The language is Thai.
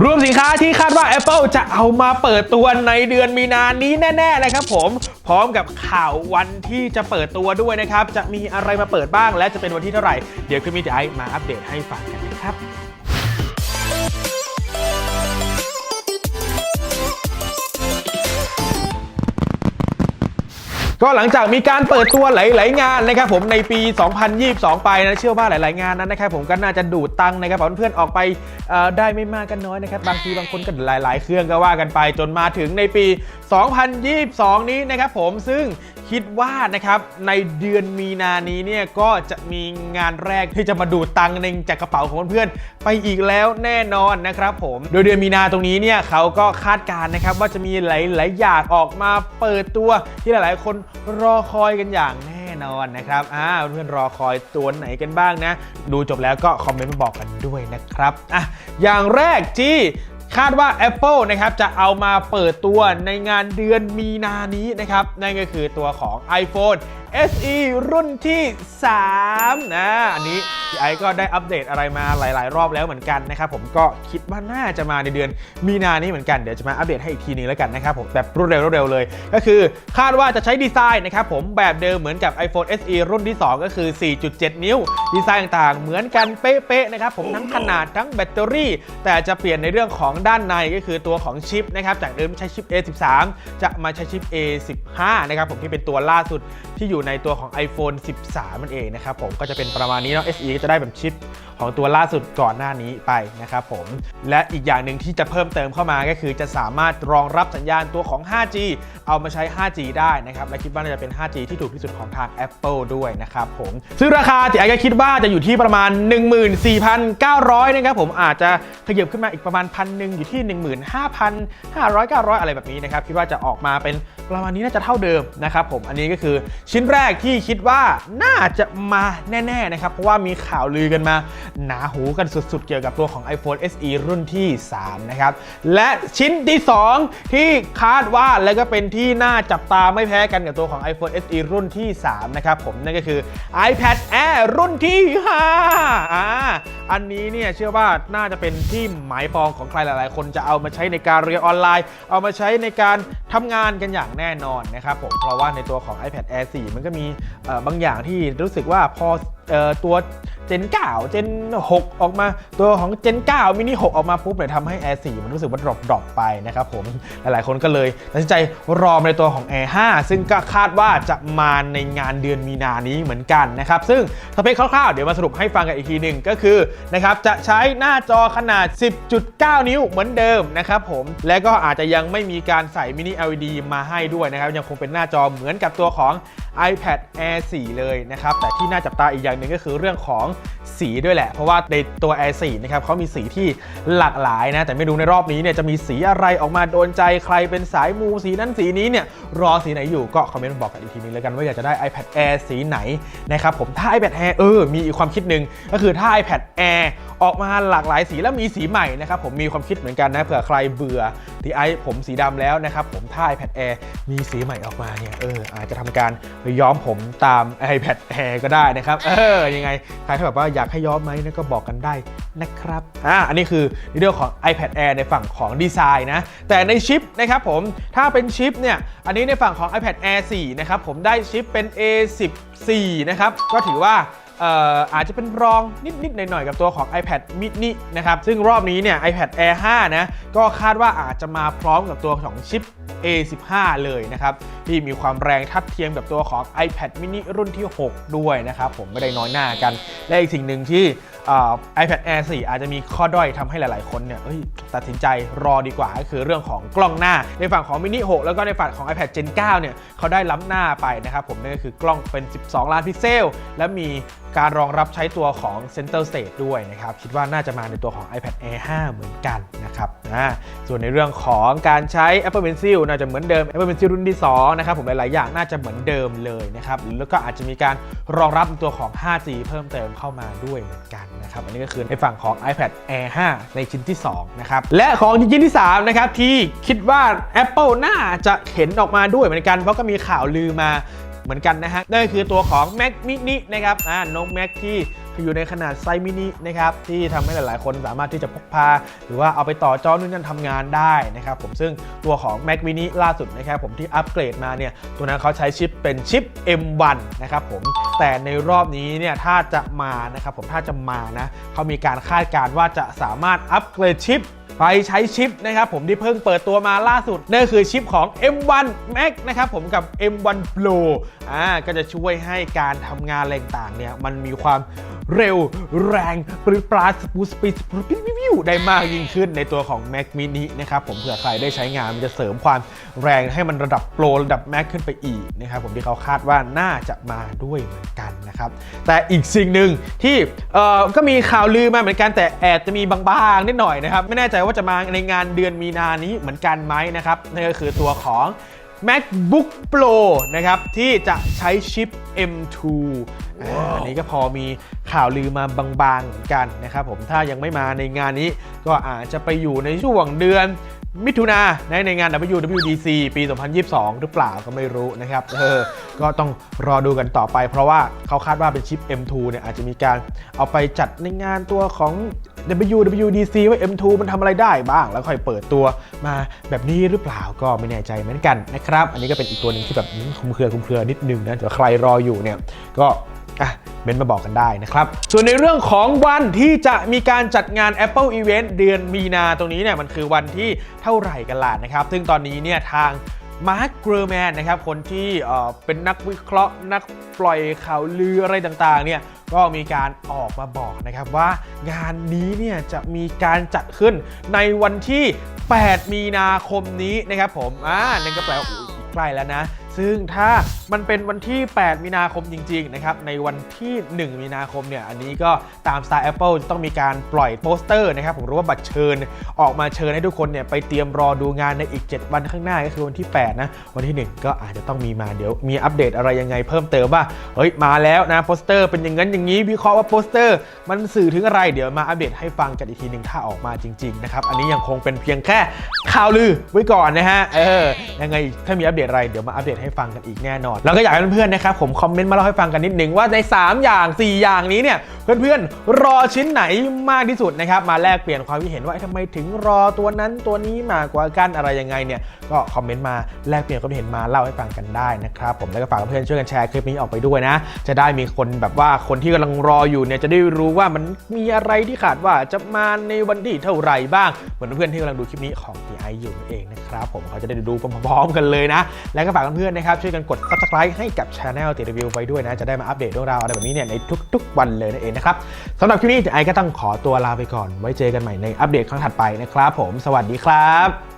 รวมสินค้าที่คาดว่า Apple จะเอามาเปิดตัวในเดือนมีนานี้แน่ๆนะครับผม พร้อมกับข่าววันที่จะเปิดตัวด้วยนะครับ จะมีอะไรมาเปิดบ้างและจะเป็นวันที่เท่าไหร่ เดี๋ยวคลิปนี้จะไอมาอัปเดตให้ฟังกัน ก็หลังจากมีการเปิดตัวหลาย ๆ งานนะครับผมในปี 2022 ไปนะเชื่อว่าหลาย ๆ งานนั้นนะครับผมก็น่าจะดูดตังค์นะครับเพื่อนๆออกไปได้ไม่มากกันน้อยนะครับบางทีบางคนก็หลาย ๆ เครื่องก็ว่ากันไปจนมาถึงในปี 2022 นี้นะครับผมซึ่ง คิดว่านะครับในเดือนมีนานี้เนี่ยก็จะมีงานแรกที่จะมาดูดตังค์ในจากกระเป๋าของเพื่อนๆไปอีกแล้วแน่นอนนะครับผม โดยเดือนมีนาตรงนี้เนี่ยเขาก็คาดการณ์นะครับว่าจะมีหลายๆอย่างออกมาเปิดตัวที่หลายๆ คนรอคอยกันอย่างแน่นอนนะครับอ่าเพื่อนรอคอยตัวไหนกันบ้างนะ ดูจบแล้วก็คอมเมนต์มาบอกกันด้วยนะครับ อะ อย่างแรกที่ คาดว่า Apple นะครับจะเอามาเปิดตัวในงานเดือนมีนานี้นะครับนั่นก็คือตัวของ iPhone SE รุ่นที่3นะอันนี้พี่ไอซ์ก็ได้อัปเดตอะไรมาหลาย ๆ รอบแล้วเหมือนกันนะครับผมก็คิดว่าน่าจะมาในเดือนมีนานี้เหมือนกันเดี๋ยวจะมาอัปเดตให้อีกทีนึงแล้วกันนะครับผมแบบรวดเร็วรวดเร็วเลย ก็คือคาดว่าจะใช้ดีไซน์นะครับผมแบบเดิมเหมือนกับ iPhone SE รุ่นที่ 2 ก็คือ 4.7 นิ้ว ดีไซน์ต่าง ๆ เหมือนกันเป๊ะ ๆ นะครับผมทั้งขนาดทั้งแบตเตอรี่ แต่จะเปลี่ยนในเรื่องของด้านในก็คือตัวของชิปนะครับจากเดิมใช้ชิป A13 จะมาใช้ชิป A15 นะครับผมที่เป็นตัวล่าสุดที่อยู่ในตัวของ iPhone 13 มันเองนะครับผมก็จะเป็นประมาณนี้เนาะ SE ก็จะได้แบบชิปของตัวล่าสุดก่อนหน้านี้ไปนะครับผม และอีกอย่างหนึ่งที่จะเพิ่มเติมเข้ามาก็คือจะสามารถรองรับสัญญาณตัวของ 5G เอามาใช้ 5G ได้นะครับ และคิดว่าน่าจะเป็น 5G ที่ถูกที่สุดของทาง Apple ด้วยนะครับผม ซึ่งราคาที่ไอ้ก็คิดว่าจะอยู่ที่ประมาณ 14,900 นะครับผมอาจจะขยับขึ้นมาอีกประมาณพันหนึ่งอยู่ที่ 15,500 900 อะไรแบบนี้นะครับคิดว่าจะออกมาเป็นประมาณนี้น่าจะเท่าเดิมนะครับผมอันนี้ก็คือชิ้นแรกที่คิดว่าน่าจะมาแน่ๆนะครับ เพราะว่ามีข่าวลือกันมา หนาหูกันสุดๆ เกี่ยวกับตัวของ iPhone SE รุ่นที่ 3 นะครับ และชิ้นที่ 2 ที่คาดว่าและก็เป็นที่น่าจับตาไม่แพ้กันกับตัวของ iPhone SE รุ่นที่ 3 นะครับผมนั่นก็คือ iPad Air รุ่นที่ 5 อ่าอันนี้เนี่ยเชื่อว่าน่าจะเป็นที่หมายปองของใครหลายๆ คนจะเอามาใช้ในการเรียนออนไลน์ เอามาใช้ในการทำงานกันอย่างแน่นอนนะครับผมเพราะว่าในตัวของ iPad Air 4มันมีเอ่อบางอย่างที่รู้สึกว่าพอออตัว Gen 9 Gen 6ออกมาตัวของ Gen 9 mini 6ออกมาปุ๊บเนี่ยทำให้ Air 4 มันรู้สึกว่าดรอปดรอปไปนะครับผมหลายๆคนก็เลยตัดสินใจรอในตัวของ Air 5 ซึ่งก็คาดว่าจะมาในงานเดือนมีนานี้เหมือนกันนะครับ ซึ่งสเปคคร่าวๆ เดี๋ยวมาสรุปให้ฟังกันอีกทีหนึ่งก็คือนะครับจะใช้หน้าจอขนาด 10.9 นิ้วเหมือนเดิมนะครับผมและก็อาจจะยังไม่มีการใส่มินิ LED มาให้ด้วยนะครับยังคงเป็นหน้าจอเหมือนกับตัวของ iPad Air 4 เลยนะครับ แต่ที่น่าจับตาอีกอย่างหนึ่งก็คือเรื่องของสีด้วยแหละ เพราะว่าในตัว Air 4 นะครับเขามีสีที่หลากหลายนะ แต่ไม่รู้ในรอบนี้เนี่ยจะมีสีอะไรออกมาโดนใจใครเป็นสายมูสีนั้นสีนี้เนี่ยรอสีไหนอยู่ก็คอมเมนต์มาบอกกันอีกทีนึงแล้วกันว่าอยากจะได้ iPad Air สีไหนนะครับผมถ้า iPad Air เออ มีอีกความคิดหนึ่งก็คือถ้า iPad Air ออกมาหลากหลายสีแล้วมีสีใหม่นะครับผมมีความคิดเหมือนกันนะเผื่อใครเบื่อที่ไอผมสีดำแล้วนะครับผมถ้า iPad Air มีสีใหม่ออกมาเนี่ยเอออาจจะทำการย้อมผมตาม iPad Air ก็ได้นะครับ เออ ยังไง ใครที่แบบว่าอยากให้ย้อมไหมนะก็บอกกันได้นะครับ อ่า อันนี้คือในเรื่องของ iPad Air ในฝั่งของดีไซน์นะ แต่ในชิปนะครับผม ถ้าเป็นชิปเนี่ย อันนี้ในฝั่งของ iPad Air 4 นะครับ ผมได้ชิปเป็น A14 นะครับ ก็ถือว่าเอ่ออาจจะเป็นรองนิด ๆ หน่อย ๆ กับตัวของ iPad mini นะครับ ซึ่งรอบนี้เนี่ย iPad Air 5 นะ ก็คาดว่าอาจจะมาพร้อมกับตัวของชิป A15 เลยนะครับที่มีความแรงทัดเทียมกับตัวของ iPad mini รุ่นที่ 6 ด้วยนะครับผมไม่ได้น้อยหน้ากัน และอีกสิ่งหนึ่งที่ iPad Air 4 อาจจะมีข้อด้อยทำให้หลาย ๆ คนเนี่ยยตัดสินใจรอดีกว่าก็คือเรื่องของกล้องหน้า ในฝั่งของ mini 6 แล้วก็ในฝั่งของ iPad Gen 9 เนี่ยเขาได้ล้ำหน้าไปนะครับผมนั่นก็คือกล้องเป็น 12 ล้านพิกเซล และมีการรองรับใช้ตัวของ Center Stage ด้วยนะครับคิดว่าน่าจะมาในตัวของ iPad Air 5 เหมือนกันนะครับ อ่าส่วนในเรื่องของการใช้ Apple Pencil น่าจะเหมือนเดิม Apple Pencil รุ่นที่2นะครับผมหลาย ๆ อย่างน่าจะเหมือนเดิมเลยนะครับแล้วก็อาจจะมีการรองรับตัวของ 5G เพิ่มเติมเข้ามาด้วยเหมือนกันนะครับอันนี้ก็คือในฝั่งของ iPad Air 5 ในชิ้นที่2นะครับและของชิ้นที่3นะครับที่คิดว่า Apple น่าจะเห็นออกมาด้วยเหมือนกันเพราะก็มีข่าวลือมา เหมือนกันนะฮะ นั่นก็คือตัวของ Mac mini นะครับอ่านก Mac ที่อยู่ในขนาดไซส์มินินะครับที่ทำให้หลาย ๆ คนสามารถที่จะพกพา หรือว่าเอาไปต่อจอนู่นนั่นทำงานได้นะครับผมซึ่งตัวของ Mac mini ล่าสุดนะครับผมที่อัปเกรดมาเนี่ยตัวนั้นเขาใช้ชิปเป็นชิป M1 นะครับผมแต่ในรอบนี้เนี่ยถ้าจะมานะครับผมถ้าจะมานะเขามีการคาดการณ์ว่าจะสามารถอัปเกรดชิป ไปใช้ชิปนะครับผมที่เพิ่งเปิดตัวมาล่าสุดนั่นคือชิปของ M1 Max นะครับผมกับ M1 Pro อ่าก็จะช่วยให้การทำงานแรงต่างเนี่ยมันมีความ เร็ว แรงปริปราสปูสปีดวิวได้มากยิ่งขึ้นในตัวของ Mac mini นะครับผมเผื่อใครได้ใช้งานมันจะเสริมความแรงให้มันระดับโปรระดับ Mac ขึ้นไปอีกนะครับผมที่เขาคาดว่าน่าจะมาด้วยเหมือนกันนะครับ แต่อีกสิ่งหนึ่งที่เอ่อก็มีข่าวลือมาเหมือนกันแต่แอบจะมีบางๆนิดหน่อยนะครับ ไม่แน่ใจว่าจะมาในงานเดือนมีนานี้เหมือนกันไหมนะครับนั่นก็คือตัวของ MacBook Pro นะครับ ที่จะใช้ชิป M2 อ่าอันนี้ก็พอมีข่าวลือมาบางๆเหมือนกันนะครับผมถ้ายังไม่มาในงานนี้ก็อาจจะไปอยู่ในช่วงเดือน มิถุนาในงาน WWDC ปี 2022 หรือเปล่าก็ไม่รู้นะครับเออก็ต้องรอดูกันต่อไป เพราะว่าเขาคาดว่าเป็นชิป M2 เนี่ยอาจจะมีการเอาไปจัดในงานตัวของ WWDC ว่า M2 มันทำอะไรได้บ้าง แล้วค่อยเปิดตัวมาแบบนี้หรือเปล่าก็ไม่แน่ใจเหมือนกันนะครับ อันนี้ก็เป็นอีกตัวหนึ่งที่แบบคลุมเครือคลุมเครือนิดนึงนะแต่ใครรออยู่เนี่ยก็ อะเบนมาบอกกันได้นะครับ ส่วนในเรื่องของวันที่จะมีการจัดงาน Apple Event เดือนมีนาตรงนี้เนี่ยมันคือวันที่เท่าไหร่กันล่ะนะครับ ซึ่งตอนนี้เนี่ยทางมาร์คเกรแมนนะครับคนที่เป็นนักวิเคราะห์ นักปล่อยข่าวลืออะไรต่างๆเนี่ยก็มีการออกมาบอกนะครับว่างานนี้เนี่ยจะมีการจัดขึ้นในวันที่ 8 มีนาคมนี้นะครับผมอ่านั่นก็แปลว่าอีกใกล้แล้วนะ ซึ่งถ้ามันเป็นวันที่ 8 มีนาคมจริงๆนะครับในวันที่ 1 มีนาคมเนี่ยอันนี้ก็ตามสไตล์ Apple จะต้องมีการปล่อยโปสเตอร์นะครับผมรู้ว่าบัตรเชิญออกมาเชิญให้ทุกคนเนี่ยไปเตรียมรอดูงานในอีก 7 วันข้างหน้าก็คือวันที่ 8 นะ วันที่ 1 ก็อาจจะต้องมีมาเดี๋ยวมีอัปเดตอะไรยังไงเพิ่มเติมว่าเฮ้ยมาแล้วนะโปสเตอร์เป็นอย่างนั้นอย่างนี้วิเคราะห์ว่าโปสเตอร์ มันสื่อถึงอะไรเดี๋ยวมาอัปเดตให้ฟังกันอีกทีหนึ่งถ้าออกมาจริงๆนะครับอันนี้ยังคงเป็นเพียงแค่ข่าวลือไว้ก่อนนะฮะเออยังไงถ้ามีอัปเดตอะไรเดี๋ยวมาอัปเดตให้ฟังกันอีกแน่นอน แล้วก็อยากให้เพื่อนๆนะครับผมคอมเมนต์มาเล่าให้ฟังกันนิดนึงว่าใน 3 อย่าง 4 อย่างนี้เนี่ยเพื่อนๆรอชิ้นไหนมากที่สุดนะครับมาแลกเปลี่ยนความคิดเห็นว่าเอ๊ะทำไมถึงรอตัวนั้นตัวนี้มากกว่ากันอะไรยังไงเนี่ยก็คอมเมนต์มาแลกเปลี่ยนความคิดเห็นมาเล่าให้ฟังกันได้นะครับผมแล้วก็ฝากเพื่อนๆช่วยกันแชร์คลิปนี้ออกไปด้วยนะ จะได้มีคนแบบว่าคนที่กำลังรออยู่เนี่ยจะได้รู้ว่ามันมีอะไรที่ขาดว่าจะมาในวันที่เท่าไหร่บ้าง เหมือนเพื่อนๆที่กำลังดูคลิปนี้ของ TI อยู่นั่นเองนะครับผมเขาจะได้ดูพร้อมๆกันเลยนะ แล้วก็ฝากเพื่อนๆนะครับช่วยกันกด subscribe ให้กับ Channel ติรีวิวไว้ด้วยนะจะได้มาอัปเดตเรื่องราวอะไรแบบนี้เนี่ยในทุก ๆ วันเลยนั่นเองนะครับสำหรับคลิปนี้ไอก็ต้องขอตัวลาไปก่อน ไว้เจอกันใหม่ในอัปเดตครั้งถัดไปนะครับผม สวัสดีครับ